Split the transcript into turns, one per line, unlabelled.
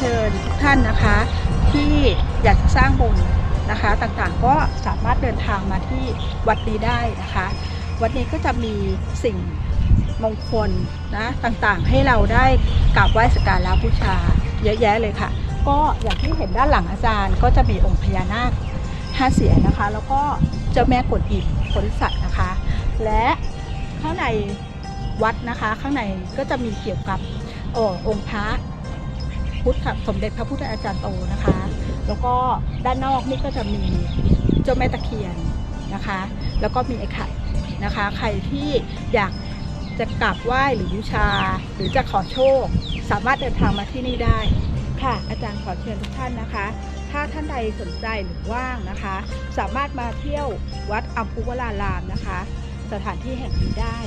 เชิญทุกท่านนะคะ ที่อยากจะสร้างบุญนะคะต่างๆก็สามารถเดินทางมาที่วัดนี้ได้นะคะ วัดนี้ก็จะมีสิ่งมงคลนะต่างๆ ให้เราได้กราบไหว้สักการะบูชาเยอะแยะเลยค่ะ ก็อย่างที่เห็นด้านหลังอาจารย์ ก็จะมีองค์พญานาคห้าเสียนนะคะ แล้วก็เจ้าแม่กวนอิมโพธิสัตว์นะคะ และข้างในวัดนะคะ ข้างในก็จะมีเกี่ยวกับเออองค์พระ พุทธสมเด็จพระพุทธอาจารย์โตนะคะ แล้วก็ด้านนอกนี่ก็จะมีเจ้าแม่ตะเคียนนะคะ แล้วก็มีไอ้ไข่นะคะ ใครที่อยากจะกราบไหว้หรือบูชา หรือจะขอโชค สามารถเดินทางมาที่นี่ได้ค่ะ อาจารย์ขอเชิญทุกท่านนะคะ ถ้าท่านใดสนใจหรือว่างนะคะ สามารถมาเที่ยววัดอัมพุวรารามนะคะ สถานที่แห่งนี้ได้